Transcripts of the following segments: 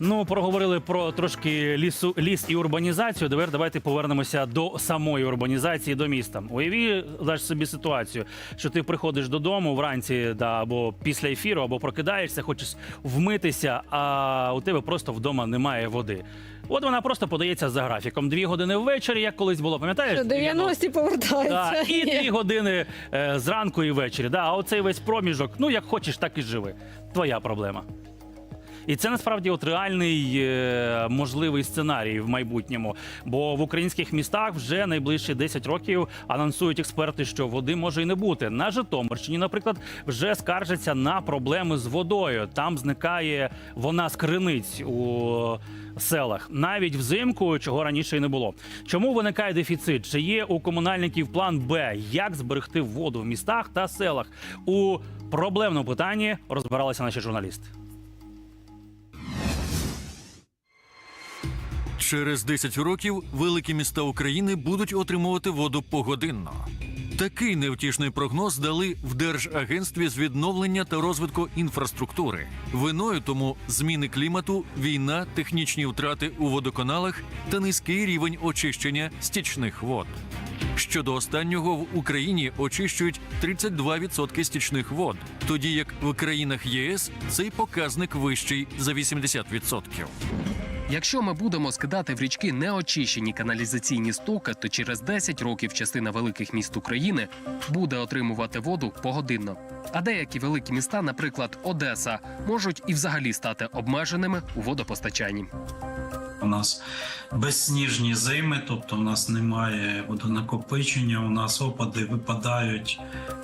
Ну, проговорили про трошки лісу, ліс і урбанізацію. Тепер давайте повернемося до самої урбанізації, до міста. Уяві даш собі ситуацію, що ти приходиш додому вранці, да, або після ефіру, або прокидаєшся, хочеш вмитися, а у тебе просто вдома немає води. От вона просто подається за графіком. Дві години ввечері, як колись було, пам'ятаєш? Що 90-ті повертаються. Да, і дві години е, зранку і ввечері. Да, а оцей весь проміжок, ну як хочеш, так і живи. Твоя проблема. І це насправді от реальний е, можливий сценарій в майбутньому. Бо в українських містах вже найближчі 10 років анонсують експерти, що води може і не бути. На Житомирщині, наприклад, вже скаржаться на проблеми з водою. Там зникає вона з криниць у селах, навіть взимку, чого раніше й не було. Чому виникає дефіцит? Чи є у комунальників план Б? Як зберегти воду в містах та селах? У проблемному питанні розбиралися наші журналісти. Через 10 років великі міста України будуть отримувати воду погодинно. Такий невтішний прогноз дали в Держагентстві з відновлення та розвитку інфраструктури. Виною тому зміни клімату, війна, технічні втрати у водоканалах та низький рівень очищення стічних вод. Щодо останнього в Україні очищують 32% стічних вод, тоді як в країнах ЄС цей показник вищий за 80%. Якщо ми будемо скидати в річки неочищені каналізаційні стоки, то через 10 років частина великих міст України буде отримувати воду погодинно. А деякі великі міста, наприклад, Одеса, можуть і взагалі стати обмеженими у водопостачанні. У нас безсніжні зими, тобто у нас немає водонакопичення, у нас опади випадають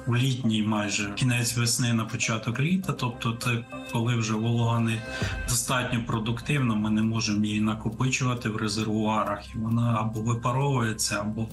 у літній майже кінець весни на початок літа. Тобто, це коли вже волога не достатньо продуктивна, ми не можемо її накопичувати в резервуарах, і вона або випаровується, або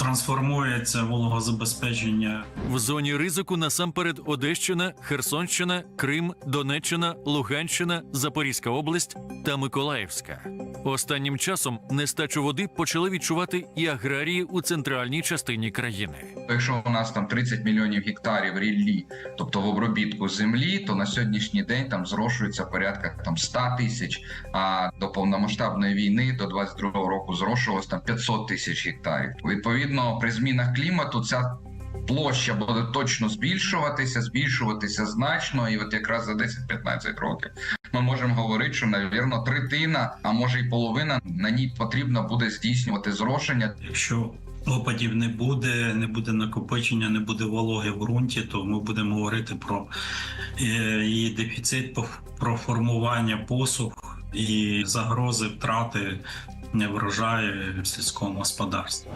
трансформується вологозабезпечення В зоні ризику насамперед Одещина, Херсонщина, Крим, Донеччина, Луганщина, Запорізька область та Миколаївська. Останнім часом нестачу води почали відчувати і аграрії у центральній частині країни. Якщо у нас там 30 мільйонів гектарів ріллі, тобто в обробітку землі, то на сьогоднішній день там зрошується порядка там 100 тисяч. А до повномасштабної війни до 22-го року зрошувалось там 500 тисяч гектарів. Відповідно, при змінах клімату ця площа буде точно збільшуватися, збільшуватися значно, і от якраз за 10-15 років ми можемо говорити, що навірно третина, а може й половина на ній потрібно буде здійснювати зрошення Якщо опадів не буде, не буде накопичення, не буде вологи в ґрунті, то ми будемо говорити про е, її дефіцит, по- про формування посух і загрози втрати врожаю в сільському господарстві.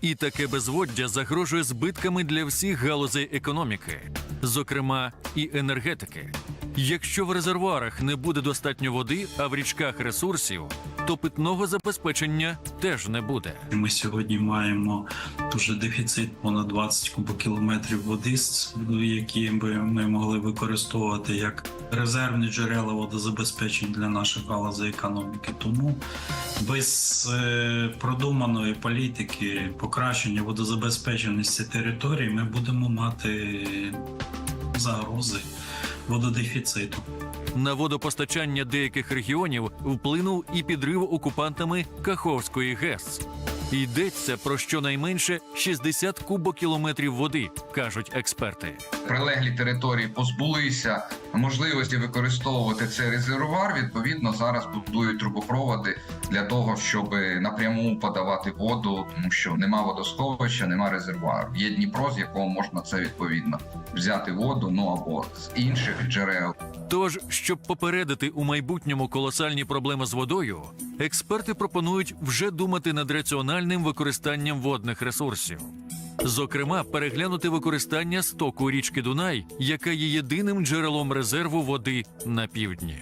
І таке безводдя загрожує збитками для всіх галузей економіки, зокрема і енергетики. Якщо в резервуарах не буде достатньо води, а в річках ресурсів, то питного забезпечення теж не буде. Ми сьогодні маємо дуже дефіцит понад 20 кубокілометрів води, які би ми могли використовувати як резервні джерела водозабезпечень для наших галузей економіки. Тому без е, продуманої політики покращення водозабезпеченості територій ми будемо мати загрози вододефіциту. На водопостачання деяких регіонів вплинув і підрив окупантами Каховської ГЕС. Йдеться про щонайменше 60 кубокілометрів води, кажуть експерти. прилеглі території позбулися можливості використовувати цей резервуар. Відповідно, зараз будують трубопроводи для того, щоб напряму подавати воду, тому що нема водосховища, нема резервуару. Є Дніпро, з якого можна це відповідно взяти воду, ну або з інших джерел. Тож, щоб попередити у майбутньому колосальні проблеми з водою, експерти пропонують вже думати над раціональним використанням водних ресурсів. Зокрема, переглянути використання стоку річки Дунай, яка є єдиним джерелом резерву води на півдні.